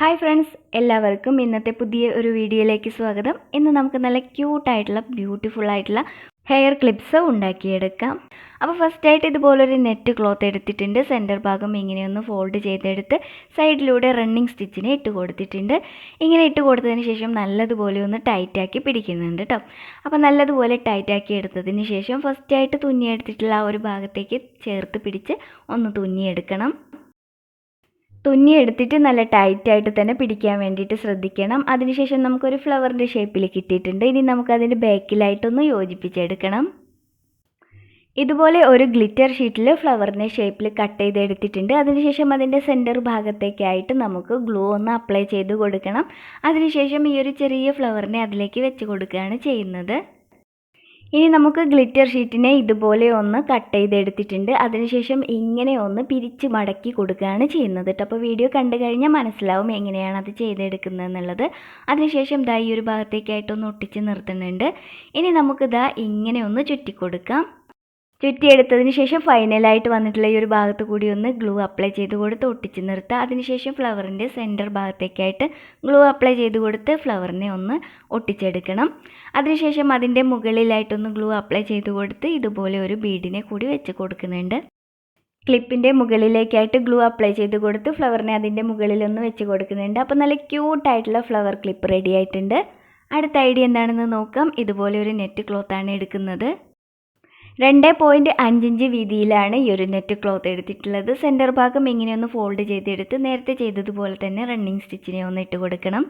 Hi friends എല്ലാവർക്കും ഇന്നത്തെ പുതിയ ഒരു വീഡിയോയിലേക്ക് സ്വാഗതം. ഇന്ന് നമുക്ക് നല്ല ക്യൂട്ടായിട്ടുള്ള ബ്യൂട്ടിഫുൾ ആയിട്ടുള്ള ഹെയർ ക്ലിപ്സ് ഉണ്ടാക്കിയെടുക്കാം. അപ്പോൾ ഫസ്റ്റായിട്ട് ഇതുപോലൊരു നെറ്റ് ക്ലോത്ത് എടുത്തിട്ടുണ്ട്. സെന്റർ ഭാഗം ഇങ്ങനെയൊന്ന് ഫോൾഡ് ചെയ്തെടുത്ത് സൈഡിലൂടെ റണ്ണിങ് സ്റ്റിച്ചിനെ ഇട്ട് കൊടുത്തിട്ടുണ്ട്. ഇങ്ങനെ ഇട്ട് കൊടുത്തതിന് ശേഷം നല്ലതുപോലെ ഒന്ന് ടൈറ്റാക്കി പിടിക്കുന്നുണ്ട് കേട്ടോ അപ്പോൾ നല്ലതുപോലെ ടൈറ്റാക്കി എടുത്തതിന് ശേഷം ഫസ്റ്റായിട്ട് തുന്നിയെടുത്തിട്ടുള്ള ആ ഒരു ഭാഗത്തേക്ക് ചേർത്ത് പിടിച്ച് ഒന്ന് തുന്നിയെടുക്കണം തുന്നി എടുത്തിട്ട് നല്ല ടൈറ്റായിട്ട് തന്നെ പിടിക്കാൻ വേണ്ടിയിട്ട് ശ്രദ്ധിക്കണം. അതിനുശേഷം നമുക്കൊരു ഫ്ലവറിന്റെ ഷേപ്പിൽ കിട്ടിയിട്ടുണ്ട്. ഇനി നമുക്കതിന്റെ ബാക്കിലായിട്ടൊന്ന് യോജിപ്പിച്ചെടുക്കണം. ഇതുപോലെ ഒരു ഗ്ലിറ്റർ ഷീറ്റിൽ ഫ്ലവറിനെ ഷേപ്പിൽ കട്ട് ചെയ്തെടുത്തിട്ടുണ്ട്. അതിനുശേഷം അതിന്റെ സെന്റർ ഭാഗത്തേക്കായിട്ട് നമുക്ക് ഗ്ലൂ ഒന്ന് അപ്ലൈ ചെയ്ത് കൊടുക്കണം. അതിനുശേഷം ഈ ഒരു ചെറിയ ഫ്ലവറിനെ അതിലേക്ക് വെച്ച് കൊടുക്കുകയാണ് ചെയ്യുന്നത്. ഇനി നമുക്ക് ഗ്ലിറ്റർ ഷീറ്റിനെ ഇതുപോലെ ഒന്ന് കട്ട് ചെയ്തെടുത്തിട്ടുണ്ട്. അതിനുശേഷം ഇങ്ങനെ ഒന്ന് പിരിച്ച് മടക്കി കൊടുക്കുകയാണ് ചെയ്യുന്നത് കേട്ടോ അപ്പോൾ വീഡിയോ കണ്ടു കഴിഞ്ഞാൽ മനസ്സിലാവും എങ്ങനെയാണ് അത് ചെയ്തെടുക്കുന്നത് എന്നുള്ളത് അതിനുശേഷം ദാ ഈ ഒരു ഭാഗത്തേക്കായിട്ടൊന്ന് ഒട്ടിച്ച് നിർത്തുന്നുണ്ട്. ഇനി നമുക്ക് ദാ ഇങ്ങനെ ഒന്ന് ചുറ്റി കൊടുക്കാം ചുറ്റിയെടുത്തതിന് ശേഷം ഫൈനലായിട്ട് വന്നിട്ടുള്ള ഈ ഒരു ഭാഗത്ത് കൂടി ഒന്ന് ഗ്ലൂ അപ്ലൈ ചെയ്ത് കൊടുത്ത് ഒട്ടിച്ച് നിർത്തുക. അതിനുശേഷം ഫ്ലവറിന്റെ സെന്റർ ഭാഗത്തേക്കായിട്ട് ഗ്ലൂ അപ്ലൈ ചെയ്ത് കൊടുത്ത് ഫ്ലവറിനെ ഒന്ന് ഒട്ടിച്ചെടുക്കണം. അതിനുശേഷം അതിന്റെ മുകളിലായിട്ടൊന്ന് ഗ്ലൂ അപ്ലൈ ചെയ്ത് കൊടുത്ത് ഇതുപോലെ ഒരു ബീഡിനെ കൂടി വെച്ച് കൊടുക്കുന്നുണ്ട്. ക്ലിപ്പിന്റെ മുകളിലേക്കായിട്ട് ഗ്ലൂ അപ്ലൈ ചെയ്ത് കൊടുത്ത് ഫ്ലവറിനെ അതിന്റെ മുകളിലൊന്ന് വെച്ച് കൊടുക്കുന്നുണ്ട്. അപ്പോൾ നല്ല ക്യൂട്ടായിട്ടുള്ള ഫ്ലവർ ക്ലിപ്പ് റെഡി ആയിട്ടുണ്ട്. അടുത്ത ഐഡിയ എന്താണെന്ന് നോക്കാം. ഇതുപോലെ ഒരു നെറ്റ് ക്ലോത്താണ് എടുക്കുന്നത്. രണ്ട് പോയിന്റ് അഞ്ചിഞ്ച് വീതിയിലാണ് ഈ ഒരു നെറ്റ് ക്ലോത്ത് എടുത്തിട്ടുള്ളത്. സെന്റർ ഭാഗം ഇങ്ങനെയൊന്ന് ഫോൾഡ് ചെയ്തെടുത്ത് നേരത്തെ ചെയ്തതുപോലെ തന്നെ റണ്ണിങ് സ്റ്റിച്ചിനെ ഒന്ന് ഇട്ട് കൊടുക്കണം.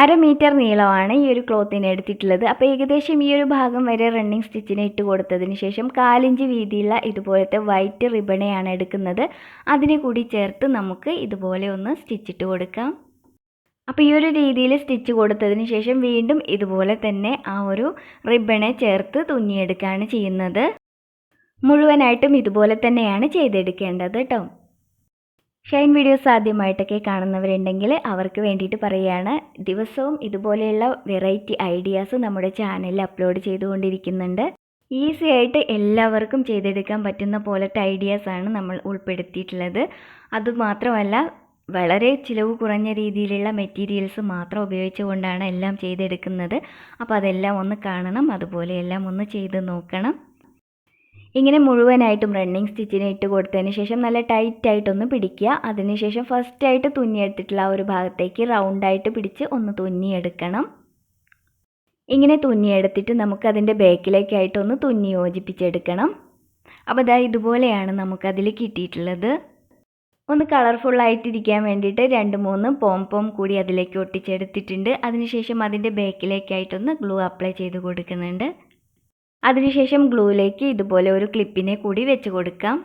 അര മീറ്റർ നീളമാണ് ഈ ഒരു ക്ലോത്തിന് എടുത്തിട്ടുള്ളത്. അപ്പോൾ ഏകദേശം ഈ ഒരു ഭാഗം വരെ റണ്ണിങ് സ്റ്റിച്ചിനെ ഇട്ട് കൊടുത്തതിന് ശേഷം കാലിഞ്ച് വീതിയുള്ള ഇതുപോലത്തെ വൈറ്റ് റിബണയാണ് എടുക്കുന്നത്. അതിനെ കൂടി ചേർത്ത് നമുക്ക് ഇതുപോലെ ഒന്ന് സ്റ്റിച്ചിട്ട് കൊടുക്കാം. അപ്പോൾ ഈ ഒരു രീതിയിൽ സ്റ്റിച്ച് കൊടുത്തതിന് ശേഷം വീണ്ടും ഇതുപോലെ തന്നെ ആ ഒരു റിബണെ ചേർത്ത് തുന്നിയെടുക്കുകയാണ് ചെയ്യുന്നത്. മുഴുവനായിട്ടും ഇതുപോലെ തന്നെയാണ് ചെയ്തെടുക്കേണ്ടത് കേട്ടോ ഷൈൻ വീഡിയോസ് ആദ്യമായിട്ടൊക്കെ കാണുന്നവരുണ്ടെങ്കിൽ അവർക്ക് വേണ്ടിയിട്ട് പറയുകയാണ്. ദിവസവും ഇതുപോലെയുള്ള വെറൈറ്റി ഐഡിയാസ് നമ്മുടെ ചാനലിൽ അപ്ലോഡ് ചെയ്തുകൊണ്ടിരിക്കുന്നുണ്ട്. ഈസി ആയിട്ട് എല്ലാവർക്കും ചെയ്തെടുക്കാൻ പറ്റുന്ന പോലത്തെ ഐഡിയാസാണ് നമ്മൾ ഉൾപ്പെടുത്തിയിട്ടുള്ളത്. അതുമാത്രമല്ല വളരെ ചിലവ് കുറഞ്ഞ രീതിയിലുള്ള മെറ്റീരിയൽസ് മാത്രം ഉപയോഗിച്ചുകൊണ്ടാണ് എല്ലാം ചെയ്തെടുക്കുന്നത്. അപ്പോൾ അതെല്ലാം ഒന്ന് കാണണം. അതുപോലെ എല്ലാം ഒന്ന് ചെയ്ത് നോക്കണം. ഇങ്ങനെ മുഴുവനായിട്ടും റണ്ണിങ് സ്റ്റിച്ചിനെ ഇട്ട് കൊടുത്തതിന് ശേഷം നല്ല ടൈറ്റായിട്ടൊന്ന് പിടിക്കുക. അതിനുശേഷം ഫസ്റ്റായിട്ട് തുന്നിയെടുത്തിട്ടുള്ള ആ ഒരു ഭാഗത്തേക്ക് റൗണ്ടായിട്ട് പിടിച്ച് ഒന്ന് തുന്നിയെടുക്കണം ഇങ്ങനെ തുന്നിയെടുത്തിട്ട് നമുക്ക് അതിന്റെ ബാക്കിലേക്കായിട്ടൊന്ന് തുന്നി യോജിപ്പിച്ചെടുക്കണം. അപ്പോൾ ഇതാ ഇതുപോലെയാണ് നമുക്കതിൽ കിട്ടിയിട്ടുള്ളത്. ഒന്ന് കളർഫുൾ കളർഫുള്ളായിട്ടിരിക്കാൻ വേണ്ടിയിട്ട് രണ്ട് മൂന്ന് പോം പോം കൂടി അതിലേക്ക് ഒട്ടിച്ചെടുത്തിട്ടുണ്ട്. അതിനുശേഷം അതിന്റെ ബാക്കിലേക്കായിട്ടൊന്ന് ഗ്ലൂ അപ്ലൈ ചെയ്ത് കൊടുക്കുന്നുണ്ട്. അതിനുശേഷം ഗ്ലൂയിലേക്ക് ഇതുപോലെ ഒരു ക്ലിപ്പിനെ കൂടി വെച്ച് കൊടുക്കാം.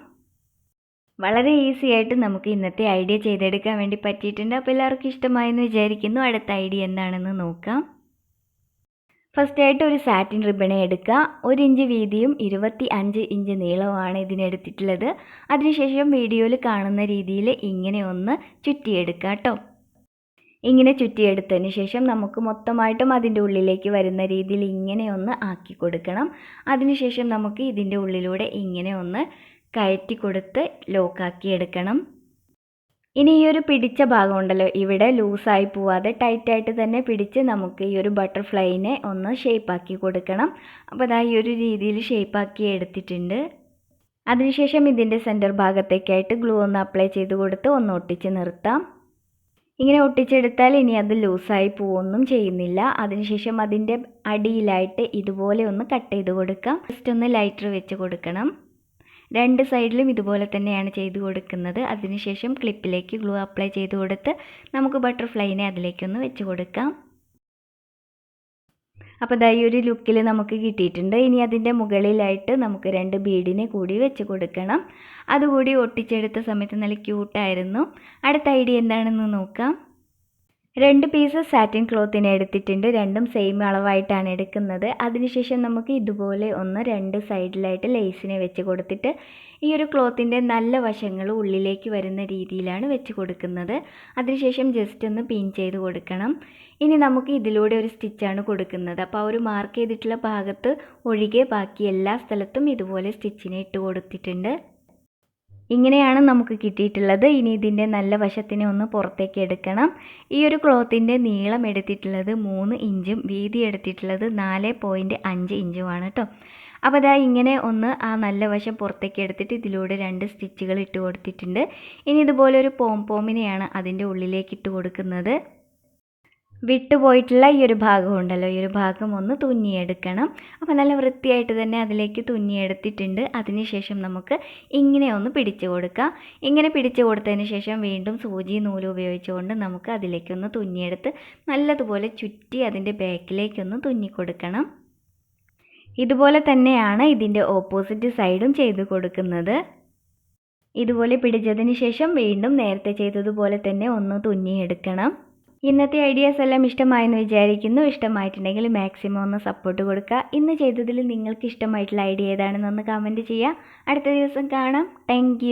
വളരെ ഈസി ആയിട്ട് നമുക്ക് ഇന്നത്തെ ഐഡിയ ചെയ്തെടുക്കാൻ വേണ്ടി പറ്റിയിട്ടുണ്ട്. അപ്പോൾ എല്ലാവർക്കും ഇഷ്ടമായെന്ന് വിചാരിക്കുന്നു. അടുത്ത ഐഡിയ എന്താണെന്ന് നോക്കാം. ഫസ്റ്റായിട്ട് ഒരു സാറ്റിൻ റിബണെ എടുക്കുക. ഒരു ഇഞ്ച് വീതിയും ഇരുപത്തി അഞ്ച് ഇഞ്ച് നീളവുമാണ് ഇതിനെടുത്തിട്ടുള്ളത് അതിനുശേഷം വീഡിയോയിൽ കാണുന്ന രീതിയിൽ ഇങ്ങനെ ഒന്ന് ചുറ്റിയെടുക്കുക കേട്ടോ. ഇങ്ങനെ ചുറ്റിയെടുത്തതിന് ശേഷം നമുക്ക് മൊത്തമായിട്ടും അതിന്റെ ഉള്ളിലേക്ക് വരുന്ന രീതിയിൽ ഇങ്ങനെ ഒന്ന് ആക്കി കൊടുക്കണം. അതിനുശേഷം നമുക്ക് ഇതിന്റെ ഉള്ളിലൂടെ ഇങ്ങനെ ഒന്ന് കയറ്റി കൊടുത്ത് ലോക്കാക്കി എടുക്കണം. ഇനി ഈ ഒരു പിടിച്ച ഭാഗം ഉണ്ടല്ലോ ഇവിടെ ലൂസായി പോവാതെ ടൈറ്റായിട്ട് തന്നെ പിടിച്ച് നമുക്ക് ഈ ഒരു ബട്ടർഫ്ലൈനെ ഒന്ന് ഷേപ്പാക്കി കൊടുക്കണം. അപ്പോൾ അതാ ഈ ഒരു രീതിയിൽ ഷേപ്പാക്കി എടുത്തിട്ടുണ്ട്. അതിനുശേഷം ഇതിന്റെ സെന്റർ ഭാഗത്തേക്കായിട്ട് ഗ്ലൂ ഒന്ന് അപ്ലൈ ചെയ്ത് കൊടുത്ത് ഒന്ന് ഒട്ടിച്ച് നിർത്താം. ഇങ്ങനെ ഒട്ടിച്ചെടുത്താൽ ഇനി അത് ലൂസായി പോവൊന്നും ചെയ്യുന്നില്ല. അതിനുശേഷം അതിന്റെ അടിയിലായിട്ട് ഇതുപോലെ ഒന്ന് കട്ട് ചെയ്ത് കൊടുക്കാം. ജസ്റ്റ് ഒന്ന് ലൈറ്റർ വെച്ച് കൊടുക്കണം. രണ്ട് സൈഡിലും ഇതുപോലെ തന്നെയാണ് ചെയ്ത് കൊടുക്കുന്നത്. അതിനുശേഷം ക്ലിപ്പിലേക്ക് ഗ്ലൂ അപ്ലൈ ചെയ്ത് കൊടുത്ത് നമുക്ക് ബട്ടർഫ്ലൈനെ അതിലേക്കൊന്ന് വെച്ച് കൊടുക്കാം. അപ്പോൾ ഈ ഒരു ലുക്കിൽ നമുക്ക് കിട്ടിയിട്ടുണ്ട്. ഇനി അതിന്റെ മുകളിലായിട്ട് നമുക്ക് രണ്ട് ബീഡിനെ കൂടി വെച്ച് കൊടുക്കണം. അതുകൂടി ഒട്ടിച്ചെടുത്ത സമയത്ത് നല്ല ക്യൂട്ടായിരുന്നു അടുത്ത ഐഡിയ എന്താണെന്ന് നോക്കാം. രണ്ട് പീസ് സാറ്റിൻ ക്ലോത്തിന് എടുത്തിട്ടുണ്ട്. രണ്ടും സെയിം അളവായിട്ടാണ് എടുക്കുന്നത്. അതിനുശേഷം നമുക്ക് ഇതുപോലെ ഒന്ന് രണ്ട് സൈഡിലായിട്ട് ലേസിനെ വെച്ച് കൊടുത്തിട്ട് ഈ ഒരു ക്ലോത്തിന്റെ നല്ല വശങ്ങൾ ഉള്ളിലേക്ക് വരുന്ന രീതിയിലാണ് വെച്ച് കൊടുക്കുന്നത്. അതിനുശേഷം ജസ്റ്റ് ഒന്ന് പിൻ ചെയ്ത് കൊടുക്കണം. ഇനി നമുക്ക് ഇതിലൂടെ ഒരു സ്റ്റിച്ചാണ് കൊടുക്കുന്നത്. അപ്പോൾ ആ ഒരു മാർക്ക് ചെയ്തിട്ടുള്ള ഭാഗത്ത് ഒഴികെ ബാക്കി എല്ലാ സ്ഥലത്തും ഇതുപോലെ സ്റ്റിച്ചിനെ ഇട്ട് കൊടുത്തിട്ടുണ്ട്. ഇങ്ങനെയാണ് നമുക്ക് കിട്ടിയിട്ടുള്ളത്. ഇനി ഇതിന്റെ നല്ല വശത്തിനെ ഒന്ന് പുറത്തേക്ക് എടുക്കണം. ഈ ഒരു ക്ലോത്തിന്റെ നീളം എടുത്തിട്ടുള്ളത് മൂന്ന് ഇഞ്ചും വീതി എടുത്തിട്ടുള്ളത് നാല് പോയിന്റ് അഞ്ച് ഇഞ്ചുമാണ് കേട്ടോ അപ്പോൾ അതാ ഇങ്ങനെ ഒന്ന് ആ നല്ല വശം പുറത്തേക്ക് എടുത്തിട്ട് ഇതിലൂടെ രണ്ട് സ്റ്റിച്ചുകൾ ഇട്ട് കൊടുത്തിട്ടുണ്ട്. ഇനി ഇതുപോലെ ഒരു പോം പോമിനെയാണ് അതിന്റെ ഉള്ളിലേക്ക് ഇട്ട് കൊടുക്കുന്നത്. വിട്ടുപോയിട്ടുള്ള ഈ ഒരു ഭാഗം ഉണ്ടല്ലോ. ഈ ഒരു ഭാഗം ഒന്ന് തുന്നിയെടുക്കണം. അപ്പോൾ നല്ല വൃത്തിയായിട്ട് തന്നെ അതിലേക്ക് തുന്നിയെടുത്തിട്ടുണ്ട്. അതിനുശേഷം നമുക്ക് ഇങ്ങനെ ഒന്ന് പിടിച്ചു കൊടുക്കാം. ഇങ്ങനെ പിടിച്ചു കൊടുത്തതിന് ശേഷം വീണ്ടും സൂചി നൂൽ ഉപയോഗിച്ചുകൊണ്ട് നമുക്ക് അതിലേക്കൊന്ന് തുന്നിയെടുത്ത് നല്ലതുപോലെ ചുറ്റി അതിന്റെ ബാക്കിലേക്കൊന്ന് തുന്നി കൊടുക്കണം. ഇതുപോലെ തന്നെയാണ് ഇതിന്റെ ഓപ്പോസിറ്റ് സൈഡും ചെയ്തു കൊടുക്കുന്നത്. ഇതുപോലെ പിടിച്ചതിന് ശേഷം വീണ്ടും നേരത്തെ ചെയ്തതുപോലെ തന്നെ ഒന്ന് തുന്നിയെടുക്കണം. ഇന്നത്തെ ഐഡിയാസ് എല്ലാം ഇഷ്ടമായെന്ന് വിചാരിക്കുന്നു. ഇഷ്ടമായിട്ടുണ്ടെങ്കിൽ മാക്സിമം ഒന്ന് സപ്പോർട്ട് കൊടുക്കുക. ഇന്ന് ചെയ്തതിൽ നിങ്ങൾക്ക് ഇഷ്ടമായിട്ടുള്ള ഐഡിയ ഏതാണെന്നൊന്ന് കമന്റ് ചെയ്യുക. അടുത്ത ദിവസം കാണാം. താങ്ക്